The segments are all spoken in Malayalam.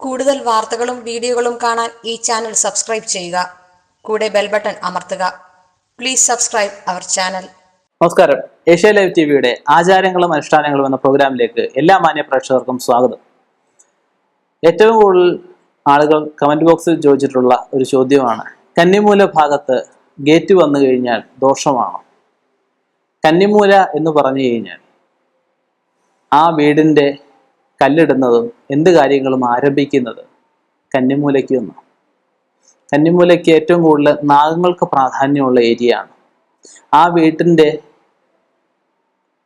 കൂടുതൽ വാർത്തകളും വീഡിയോകളും കാണാൻ ഈ ചാനൽ സബ്സ്ക്രൈബ് ചെയ്യുക. കൂടെ ബെൽ ബട്ടൺ അമർത്തുക. Please subscribe our channel. നമസ്കാരം. ഏഷ്യ ലൈവ് ടി വിയുടെ ആചാരങ്ങളും അനുഷ്ഠാനങ്ങളും എന്ന പ്രോഗ്രാമിലേക്ക് എല്ലാ മാന്യ പ്രേക്ഷകർക്കും സ്വാഗതം. ഏറ്റവും കൂടുതൽ ആളുകൾ കമന്റ് ബോക്സിൽ ചോദിച്ചിട്ടുള്ള ഒരു ചോദ്യമാണ് കന്നിമൂല ഭാഗത്ത് ഗേറ്റ് വന്നു കഴിഞ്ഞാൽ ദോഷമാണോ? കന്നിമൂല എന്ന് പറഞ്ഞു കഴിഞ്ഞാൽ ആ വീടിന്റെ കല്ലിടുന്നതും എന്ത് കാര്യങ്ങളും ആരംഭിക്കുന്നത്? കന്നിമൂലയ്ക്ക് നിന്നാണ്. കന്നിമൂലയ്ക്ക് ഏറ്റവും കൂടുതൽ നാഗങ്ങൾക്ക് പ്രാധാന്യമുള്ള ഏരിയ ആണ് ആ വീട്ടിന്റെ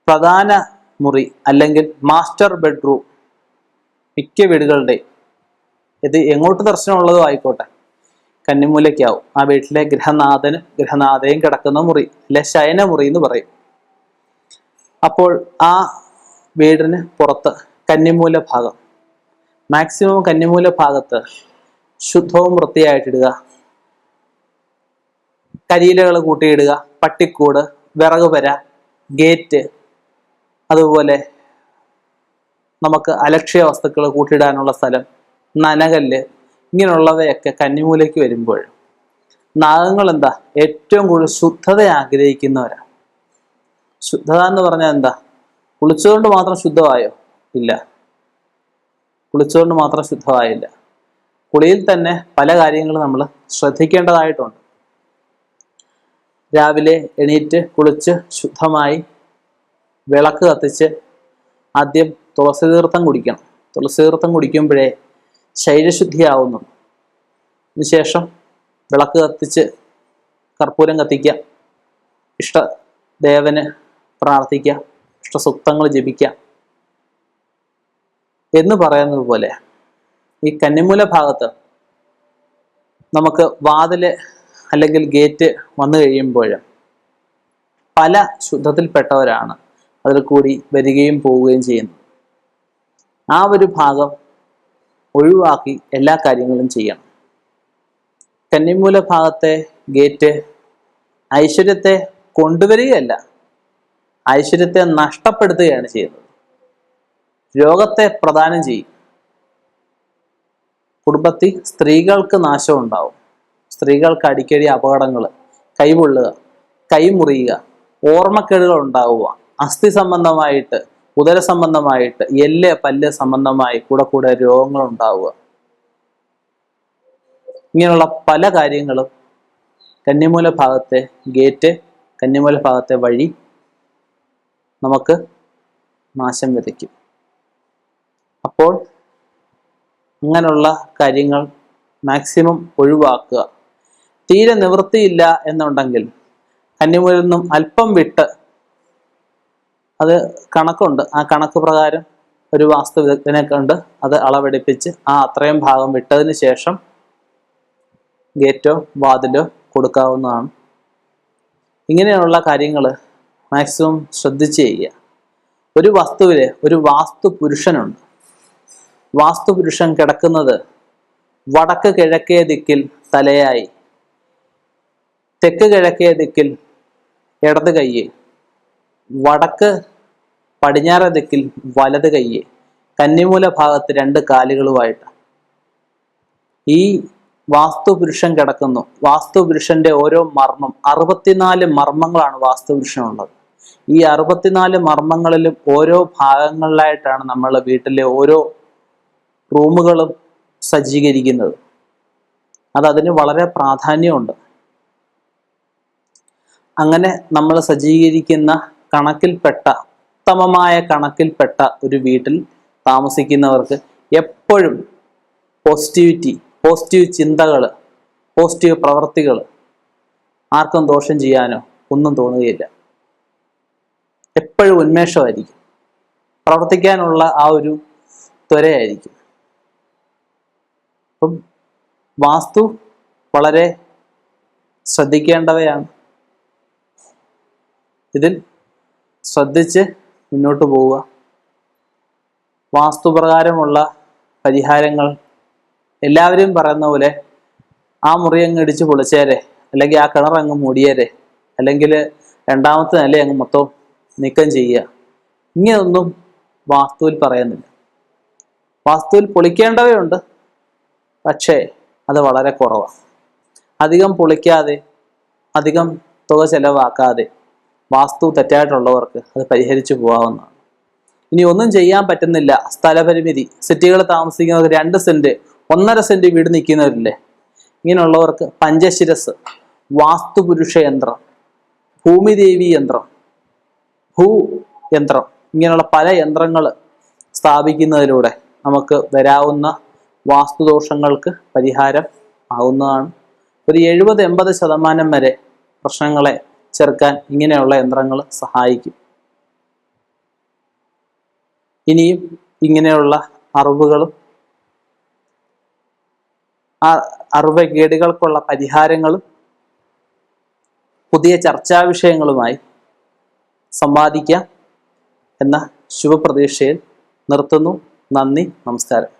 പ്രധാന മുറി അല്ലെങ്കിൽ മാസ്റ്റർ ബെഡ്റൂം മിക്ക വീടുകളുടെ ഇത് എങ്ങോട്ട് ദർശനമുള്ളതും ആയിക്കോട്ടെ കന്നിമൂലയ്ക്കാവും. ആ വീട്ടിലെ ഗൃഹനാഥന് ഗൃഹനാഥയും കിടക്കുന്ന മുറി അല്ലെ ശയനമുറി എന്ന് പറയും. അപ്പോൾ ആ വീടിന് പുറത്ത് കന്നിമൂല ഭാഗം മാക്സിമം കന്നിമൂല ഭാഗത്ത് ശുദ്ധവും വൃത്തിയായിട്ടിടുക. കരിയിലകൾ കൂട്ടിയിടുക. പട്ടിക്കൂട് വിറക് വര ഗേറ്റ് അതുപോലെ നമുക്ക് അലക്ഷ്യ വസ്തുക്കൾ കൂട്ടിയിടാനുള്ള സ്ഥലം നനകല്ല് ഇങ്ങനെയുള്ളവയൊക്കെ കന്നിമൂലയ്ക്ക് വരുമ്പോൾ. നാഗങ്ങൾ എന്താ? ഏറ്റവും കൂടുതൽ ശുദ്ധത ആഗ്രഹിക്കുന്നവരാണ് ശുദ്ധത എന്ന് പറഞ്ഞാൽ എന്താ? കുളിച്ചുകൊണ്ട് മാത്രം ശുദ്ധമായോ? ഇല്ല. കുളിച്ചുകൊണ്ട് മാത്രം ശുദ്ധമായില്ല. കുളിയിൽ തന്നെ പല കാര്യങ്ങളും നമ്മൾ ശ്രദ്ധിക്കേണ്ടതായിട്ടുണ്ട്. രാവിലെ എണീറ്റ് കുളിച്ച് ശുദ്ധമായി വിളക്ക് കത്തിച്ച് ആദ്യം തുളസി തീർത്ഥം കുടിക്കണം. തുളസി തീർത്ഥം കുടിക്കുമ്പോഴേ ശരീരശുദ്ധിയാവുന്നു. അതിനുശേഷം വിളക്ക് കത്തിച്ച് കർപ്പൂരം കത്തിക്കുക ഇഷ്ടദേവന് പ്രാർത്ഥിക്കുക ഇഷ്ടസുക്തങ്ങൾ ജപിക്കുക എന്ന് പറയുന്നത് പോലെ ഈ കന്നിമൂല ഭാഗത്ത് നമുക്ക് വാതിൽ അല്ലെങ്കിൽ ഗേറ്റ് വന്നു കഴിയുമ്പോൾ പല ശുദ്ധത്തിൽപ്പെട്ടവരാണ് അതിൽ കൂടി വരികയും പോവുകയും ചെയ്യുന്നത്. ആ ഒരു ഭാഗം ഒഴിവാക്കി എല്ലാ കാര്യങ്ങളും ചെയ്യണം. കന്നിമൂല ഭാഗത്തെ ഗേറ്റ് ഐശ്വര്യത്തെ കൊണ്ടുവരികയല്ല ഐശ്വര്യത്തെ നഷ്ടപ്പെടുത്തുകയാണ് ചെയ്യുന്നത്. രോഗത്തെ പ്രദാനം ചെയ്യും. കുടുംബത്തിൽ സ്ത്രീകൾക്ക് നാശം ഉണ്ടാവും. സ്ത്രീകൾക്ക് അടിക്കടി അപകടങ്ങൾ കൈപൊള്ളുക കൈമുറിയുക ഓർമ്മക്കേടുകൾ ഉണ്ടാവുക. അസ്ഥി സംബന്ധമായിട്ട് ഉദര സംബന്ധമായിട്ട് എല്ല് പല്ല് സംബന്ധമായി കൂടെ കൂടെ രോഗങ്ങൾ ഉണ്ടാവുക. ഇങ്ങനെയുള്ള പല കാര്യങ്ങളും കന്നിമൂല ഭാഗത്തെ ഗേറ്റ് കന്നിമൂല ഭാഗത്തെ വഴി നമുക്ക് നാശം വിതയ്ക്കും. അപ്പോൾ അങ്ങനെയുള്ള കാര്യങ്ങൾ മാക്സിമം ഒഴിവാക്കുക. തീരെ നിവൃത്തിയില്ല എന്നുണ്ടെങ്കിൽ കന്നിമൂലിൽ നിന്നും അല്പം വിട്ട് അത് കണക്കുണ്ട്. ആ കണക്ക് പ്രകാരം ഒരു വാസ്തു വിദഗ്ധനെ കണ്ട് അത് അളവെടുപ്പിച്ച് ആ അത്രയും ഭാഗം വിട്ടതിന് ശേഷം ഗേറ്റോ വാതിലോ കൊടുക്കാവുന്നതാണ്. ഇങ്ങനെയുള്ള കാര്യങ്ങൾ മാക്സിമം ശ്രദ്ധിച്ച് ചെയ്യുക. ഒരു വസ്തുവിൽ ഒരു വാസ്തു പുരുഷനുണ്ട് വാസ്തു പുരുഷൻ കിടക്കുന്നത് വടക്ക് കിഴക്കേ ദിക്കിൽ തലയായി തെക്ക് കിഴക്കേ ദിക്കിൽ ഇടത് കയ്യ് വടക്ക് പടിഞ്ഞാറ് ദിക്കിൽ വലത് കയ്യ് കന്നിമൂല ഭാഗത്ത് രണ്ട് കാലുകളുമായിട്ട്. ഈ വാസ്തുപുരുഷൻ കിടക്കുന്നു. വാസ്തുപുരുഷന്റെ ഓരോ മർമ്മം അറുപത്തിനാല് മർമ്മങ്ങളാണ് വാസ്തുപുരുഷനുള്ളത്. ഈ അറുപത്തിനാല് മർമ്മങ്ങളിലും ഓരോ ഭാഗങ്ങളിലായിട്ടാണ് നമ്മളെ വീട്ടിലെ ഓരോ റൂമുകളും സജ്ജീകരിക്കുന്നത്. അത് അതിന് വളരെ പ്രാധാന്യമുണ്ട്. അങ്ങനെ നമ്മൾ സജ്ജീകരിക്കുന്ന കണക്കിൽപ്പെട്ട ഉത്തമമായ കണക്കിൽപ്പെട്ട ഒരു വീട്ടിൽ താമസിക്കുന്നവർക്ക് എപ്പോഴും പോസിറ്റിവിറ്റി പോസിറ്റീവ് ചിന്തകൾ പോസിറ്റീവ് പ്രവർത്തികൾ ആർക്കും ദോഷം ചെയ്യാനോ ഒന്നും തോന്നുകയില്ല. എപ്പോഴും ഉന്മേഷമായിരിക്കും. പ്രവർത്തിക്കാനുള്ള ആ ഒരു ത്വരയായിരിക്കും. അപ്പം വാസ്തു വളരെ ശ്രദ്ധിക്കേണ്ടവയാണ്. ഇതിൽ ശ്രദ്ധിച്ച് മുന്നോട്ട് പോവുക. വാസ്തുപ്രകാരമുള്ള പരിഹാരങ്ങൾ എല്ലാവരും പറയുന്ന പോലെ ആ മുറി അങ്ങ് ഇടിച്ച് പൊളിച്ചേരെ അല്ലെങ്കിൽ ആ കിണർ അങ്ങ് മൂടിയേരെ അല്ലെങ്കിൽ രണ്ടാമത്തെ നില അങ്ങ് മൊത്തം നീക്കം ചെയ്യുക. ഇങ്ങനെയൊന്നും വാസ്തുവിൽ പറയുന്നില്ല. വാസ്തുവിൽ പൊളിക്കേണ്ടവയുണ്ട്. പക്ഷേ അത് വളരെ കുറവാണ് അധികം പൊളിക്കാതെ അധികം തുക ചെലവാക്കാതെ വാസ്തു തെറ്റായിട്ടുള്ളവർക്ക് അത് പരിഹരിച്ചു പോകാവുന്നതാണ് ഇനി ഒന്നും ചെയ്യാൻ പറ്റുന്നില്ല. സ്ഥലപരിമിതി. സിറ്റികളിൽ താമസിക്കുന്നവർക്ക് രണ്ട് സെന്റ് ഒന്നര സെന്റ് വീട് നിൽക്കുന്നവരില്ലേ? ഇങ്ങനെയുള്ളവർക്ക് പഞ്ചശിരസ് വാസ്തുപുരുഷ യന്ത്രം ഭൂമിദേവി യന്ത്രം ഭൂ യന്ത്രം ഇങ്ങനെയുള്ള പല യന്ത്രങ്ങൾ സ്ഥാപിക്കുന്നതിലൂടെ നമുക്ക് വരാവുന്ന വാസ്തുദോഷങ്ങൾക്ക് പരിഹാരം ആവുന്നതാണ്. ഒരു എഴുപത് എൺപത് ശതമാനം വരെ പ്രശ്നങ്ങളെ ചെറുക്കാൻ ഇങ്ങനെയുള്ള യന്ത്രങ്ങൾ സഹായിക്കും. ഇനിയും ഇങ്ങനെയുള്ള അറിവുകളും ആ അറിവുകേടുകൾക്കുള്ള പരിഹാരങ്ങളും പുതിയ ചർച്ചാ വിഷയങ്ങളുമായി സംവാദിക്കാം എന്ന ശുഭപ്രതീക്ഷയിൽ നിർത്തുന്നു. നന്ദി നമസ്കാരം.